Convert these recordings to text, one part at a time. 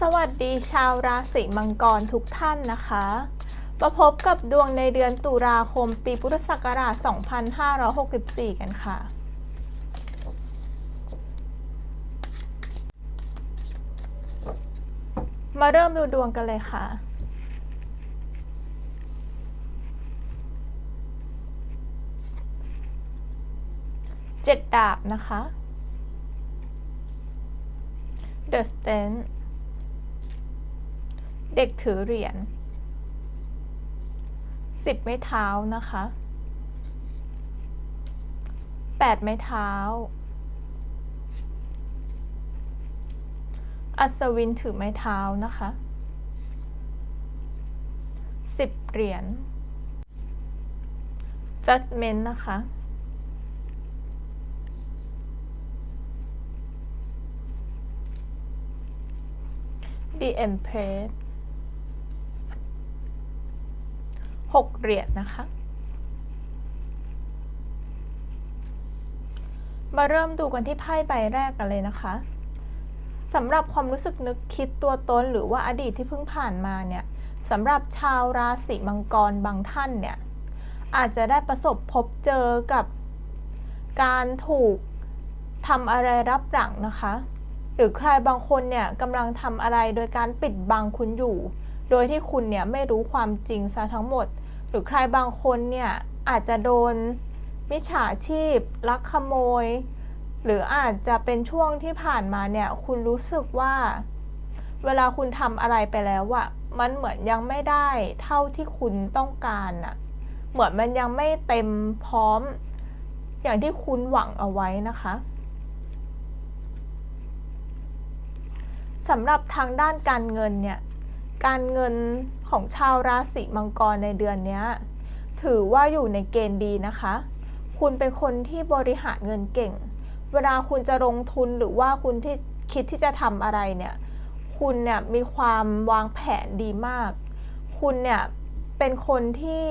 สวัสดีชาวราศีมังกรทุกท่านนะคะมาพบกับดวงในเดือนตุลาคมปีพุทธศักราช 2564 กันค่ะ มาเริ่มดูดวงกันเลยค่ะ เจ็ดดาบนะคะ The Stand เด็กถือเหรียญสิบไม้เท้านะคะแปดไม้เท้า อัศวินถือไม้เท้านะคะสิบเหรียญ Judgment นะคะ The Empress หกเหรียญนะคะ มาเริ่มดูกันที่ไพ่ใบแรกกันเลยนะคะสำหรับความรู้สึกนึกคิดตัวตนหรือว่าอดีตที่เพิ่งผ่านมาเนี่ยสำหรับชาวราศีมังกรบางท่านเนี่ยอาจจะได้ประสบพบเจอกับการถูกทำอะไรรับหลังนะคะ หรือใครบางคนเนี่ยกำลังทำอะไรโดยการปิดบังคุณอยู่ โดยที่คุณเนี่ยไม่รู้ความจริงซะทั้งหมด รือใครบางคนเนี่ยอาจจะโดนมิจฉาชีพ ลักขโมย หรืออาจจะเป็นช่วงที่ผ่านมาเนี่ยคุณรู้สึกว่า เวลาคุณทำอะไรไปแล้วอะมันเหมือนยังไม่ได้เท่าที่คุณต้องการอะเหมือนมันยังไม่เต็มพร้อม อย่างที่คุณหวังเอาไว้นะคะสำหรับทางด้านการเงินเนี่ย การเงิน ของชาวราศีมังกรในเดือนนี้ถือว่าอยู่ในเกณฑ์ดีนะคะ คุณเป็นคนที่บริหารเงินเก่ง เวลาคุณจะลงทุนหรือว่าคุณที่คิดที่จะทำอะไรเนี่ย คุณเนี่ยมีความวางแผนดีมาก คุณเนี่ยเป็นคนที่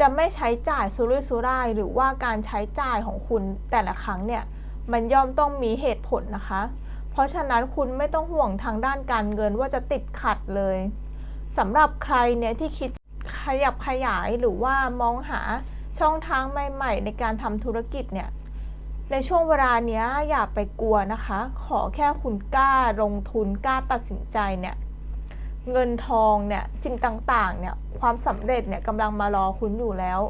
จะไม่ใช้จ่ายสุรุ่ยสุร่ายหรือว่าการใช้จ่ายของคุณแต่ละครั้งเนี่ยมันย่อมต้องมีเหตุผลนะคะ เพราะฉะนั้นคุณไม่ต้องห่วงทางด้านการเงินว่าจะติดขัดเลย สำหรับใครเนี่ยที่คิดขยับขยายหรือว่ามองหาช่องทางใหม่ๆ ในการทำธุรกิจเนี่ย ในช่วงเวลาเนี้ยอย่าไปกลัวนะคะ ขอแค่คุณกล้าลงทุนกล้าตัดสินใจเนี่ย เงินทองเนี่ยสิ่งต่างๆเนี่ยความสำเร็จเนี่ยกำลังมารอคุณอยู่แล้ว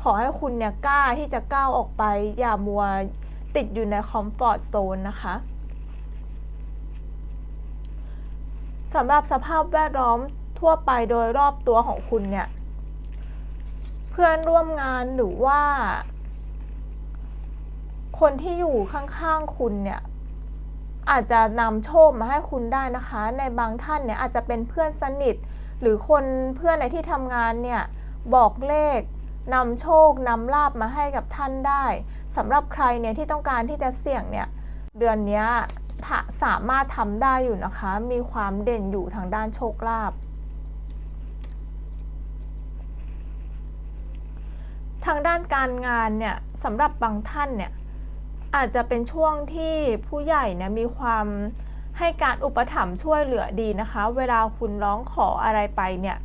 ขอให้คุณเนี่ยกล้าที่จะก้าวออกไป อย่ามัวติดอยู่ในคอมฟอร์ตโซนนะคะสำหรับสภาพแวดล้อม ทั่วไปโดยรอบตัวของคุณเนี่ย เพื่อนร่วมงานหรือว่า คนที่อยู่ข้างๆคุณเนี่ย อาจจะนำโชคมาให้คุณได้นะคะ ในบางท่านเนี่ยอาจจะเป็นเพื่อนสนิท หรือคนเพื่อนในที่ทำงานเนี่ย บอกเลขนำโชคนำลาบมาให้กับท่านได้สำหรับใครเนี่ยที่ต้องการที่จะเสี่ยงเนี่ย เดือนนี้สามารถทำได้อยู่นะคะ มีความเด่นอยู่ทางด้านโชคลาภ ทางด้านการงานเนี่ยสำหรับบางท่านเนี่ยอาจจะเป็นช่วงที่ผู้ใหญ่เนี่ยมีความให้การอุปถัมภ์ช่วยเหลือดีนะคะ เวลาคุณร้องขออะไรไปเนี่ย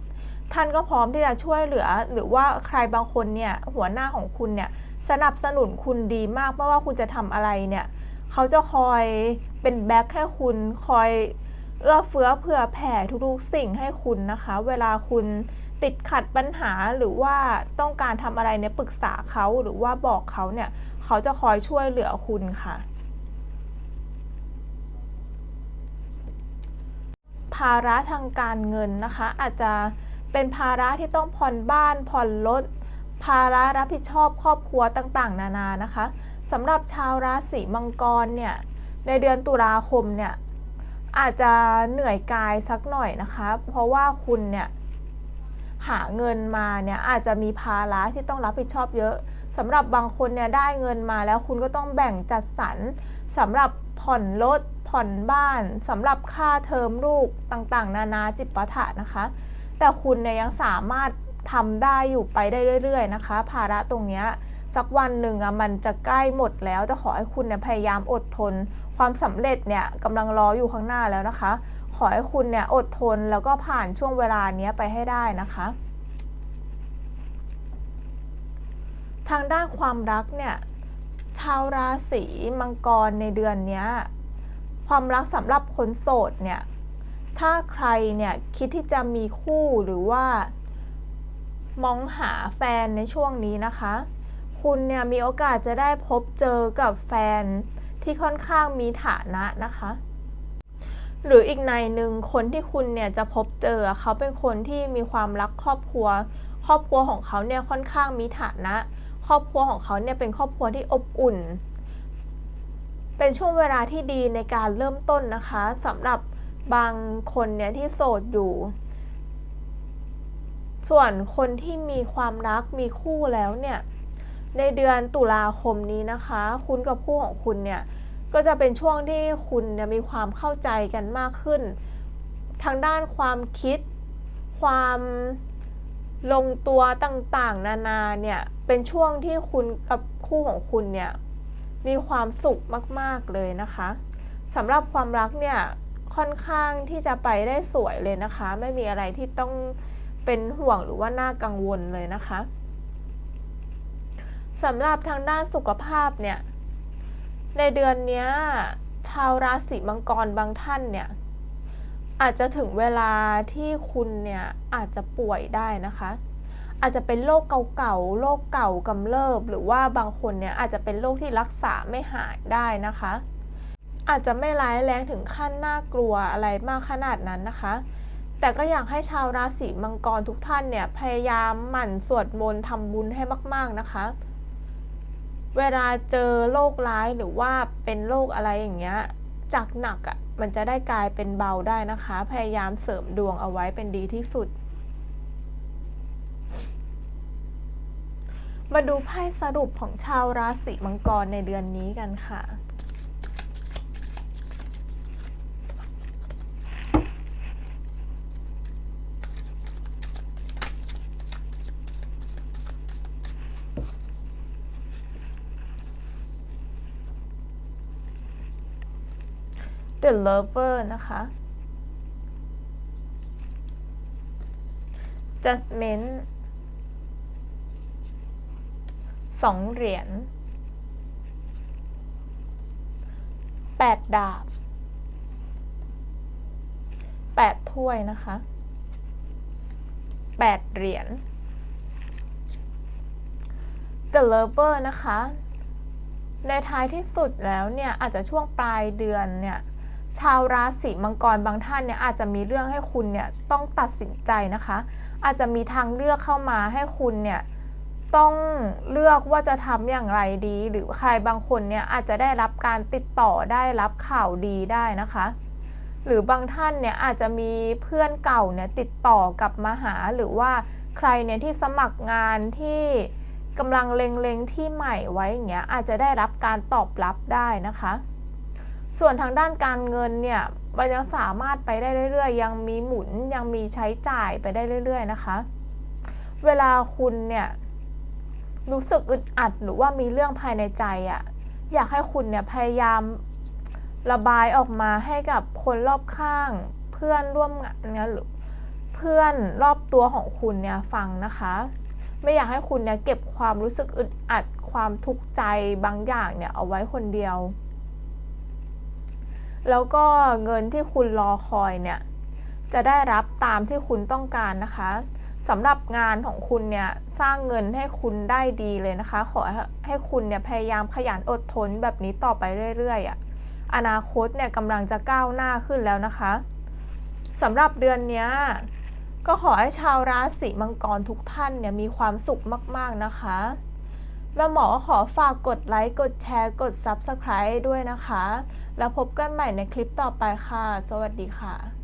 ท่านก็พร้อมที่จะช่วยเหลือ หรือว่าใครบางคนเนี่ยหัวหน้าของคุณเนี่ยสนับสนุนคุณดีมากไม่ว่าคุณจะทำอะไรเนี่ยเขาจะคอยเป็นแบ็คให้คุณคอยเอื้อเฟื้อเผื่อแผ่ทุกๆสิ่งให้คุณนะคะ เวลาคุณ ติดขัดปัญหาหรือว่าต้องการทำอะไรเนี่ยปรึกษาเขาหรือว่าบอกเขาเนี่ยเขาจะคอยช่วยเหลือคุณค่ะ ภาระทางการเงินนะคะ อาจจะเป็นภาระที่ต้องผ่อนบ้านผ่อนรถภาระรับผิดชอบครอบครัวต่างๆ นานานะคะสำหรับชาวราศีมังกรเนี่ยในเดือนตุลาคมเนี่ยอาจจะเหนื่อยกายสักหน่อยนะคะ เพราะว่าคุณเนี่ย หาเงินมาเนี่ยอาจจะมีภาระที่ต้องรับผิดชอบเยอะสำหรับบางคนเนี่ยได้เงินมาแล้วคุณก็ต้องแบ่งจัดสรรสำหรับผ่อนรถผ่อนบ้านสำหรับค่าเทอมลูกต่างๆ นานาจิปาถะนะคะ แต่คุณเนี่ยยังสามารถทำได้อยู่ไปได้เรื่อย ๆ นะคะ ภาระตรงเนี้ยสักวันหนึ่งอะมันจะใกล้หมดแล้วแต่ขอให้คุณเนี่ยพยายามอดทน ความสำเร็จเนี่ยกำลังรออยู่ข้างหน้าแล้วนะคะ อให้คุณเนี่ยอดทนแล้วก็ผ่านช่วงเวลานี้ไปให้ได้นะคะ ทางด้านความรักเนี่ยชาวราศีมังกรในเดือนนี้ความรักสำหรับคนโสดเนี่ยถ้าใครเนี่ยคิดที่จะมีคู่หรือว่ามองหาแฟนในช่วงนี้นะคะ คุณเนี่ยมีโอกาสจะได้พบเจอกับแฟนที่ค่อนข้างมีฐานะนะคะ หรืออีกในหนึ่งคนที่คุณเนี่ยจะพบเจอเขาเป็นคนที่มีความรักครอบครัว ครอบครัวของเขาเนี่ยค่อนข้างมีฐานะ ครอบครัวของเขาเนี่ยเป็นครอบครัวที่อบอุ่น เป็นช่วงเวลาที่ดีในการเริ่มต้นนะคะสำหรับบางคนเนี่ยที่โสดอยู่ ส่วนคนที่มีความรักมีคู่แล้วเนี่ยในเดือนตุลาคมนี้นะคะ คุณกับคู่ของคุณเนี่ย ก็จะเป็นช่วงที่คุณเนี่ยมีความเข้าใจกันมากขึ้น ทางด้านความคิด ความลงตัวต่างๆ นานาเนี่ย เป็นช่วงที่คุณกับคู่ของคุณเนี่ย มีความสุขมากๆเลยนะคะสำหรับความรักเนี่ยค่อนข้างที่จะไปได้สวยเลยนะคะ ไม่มีอะไรที่ต้องเป็นห่วงหรือว่าน่ากังวลเลยนะคะสำหรับทางด้านสุขภาพเนี่ย ในเดือนนี้ชาวราศีมังกรบางท่านเนี่ยอาจจะถึงเวลาที่คุณเนี่ยอาจจะป่วยได้นะคะ อาจจะเป็นโรคเก่าๆโรคเก่ากำเริบ หรือว่าบางคนเนี่ยอาจจะเป็นโรคที่รักษาไม่หายได้นะคะ อาจจะไม่ร้ายแรงถึงขั้นน่ากลัวอะไรมากขนาดนั้นนะคะ แต่ก็อยากให้ชาวราศีมังกรทุกท่านเนี่ยพยายามหมั่นสวดมนต์ทำบุญให้มาก ๆนะคะ เวลาเจอโรคร้ายหรือว่าเป็นโรคอะไรอย่างเงี้ยจากหนักอะ่ะมันจะได้กลายเป็นเบาได้นะคะ พยายามเสริมดวงเอาไว้เป็นดีที่สุด มาดูไพ่สรุปของชาวราศีมังกรในเดือนนี้กันค่ะ The Lover นะคะ Judgment สองเหรียญแปดดาบแปดถ้วยนะคะแปดเหรียญ The Lover นะคะ ในท้ายที่สุดแล้วเนี่ย อาจจะช่วงปลายเดือนเนี่ย ชาวราศีมังกรบางท่านเนี่ยอาจจะมีเรื่องให้คุณเนี่ยต้องตัดสินใจนะคะ อาจจะมีทางเลือกเข้ามาให้คุณเนี่ยต้องเลือกว่าจะทำอย่างไรดี หรือใครบางคนเนี่ยอาจจะได้รับการติดต่อได้รับข่าวดีได้นะคะ หรือบางท่านเนี่ยอาจจะมีเพื่อนเก่าเนี่ยติดต่อกลับมาหาหรือว่าใครเนี่ยที่สมัครงานที่กำลังเล็งๆที่ใหม่ไว้อย่างเงี้ยอาจจะได้รับการตอบรับได้นะคะ ส่วนทางด้านการเงินเนี่ยมันยังสามารถไปได้เรื่อยๆ ยังมีหมุนยังมีใช้จ่ายไปได้เรื่อยๆนะคะ เวลาคุณเนี่ยรู้สึกอึดอัดหรือว่ามีเรื่องภายในใจอะ่ะอยากให้คุณเนี่ยพยายามระบายออกมาให้กับคนรอบข้าง เพื่อนร่วมงานหรือเพื่อนรอบตัวของคุณเนี่ยฟังนะคะ ไม่อยากให้คุณเนี่ยเก็บความรู้สึกอึดอัดความทุกข์ใจบางอย่างเนี่ยเอาไว้คนเดียว แล้วก็เงินที่คุณรอคอยเนี่ย จะได้รับตามที่คุณต้องการนะคะสำหรับงานของคุณเนี่ยสร้างเงินให้คุณได้ดีเลยนะคะ ขอให้คุณเนี่ยพยายามขยันอดทนแบบนี้ต่อไปเรื่อยๆอะอนาคตเนี่ยกำลังจะก้าวหน้าขึ้นแล้วนะคะสำหรับเดือนนี้ก็ขอให้ชาวราศีมังกรทุกท่านเนี่ยมีความสุขมากๆนะคะแม่หมอขอฝากกดไลค์ กดแชร์ กด Subscribe ด้วยนะคะ แล้วพบกันใหม่ในคลิปต่อไปค่ะ สวัสดีค่ะ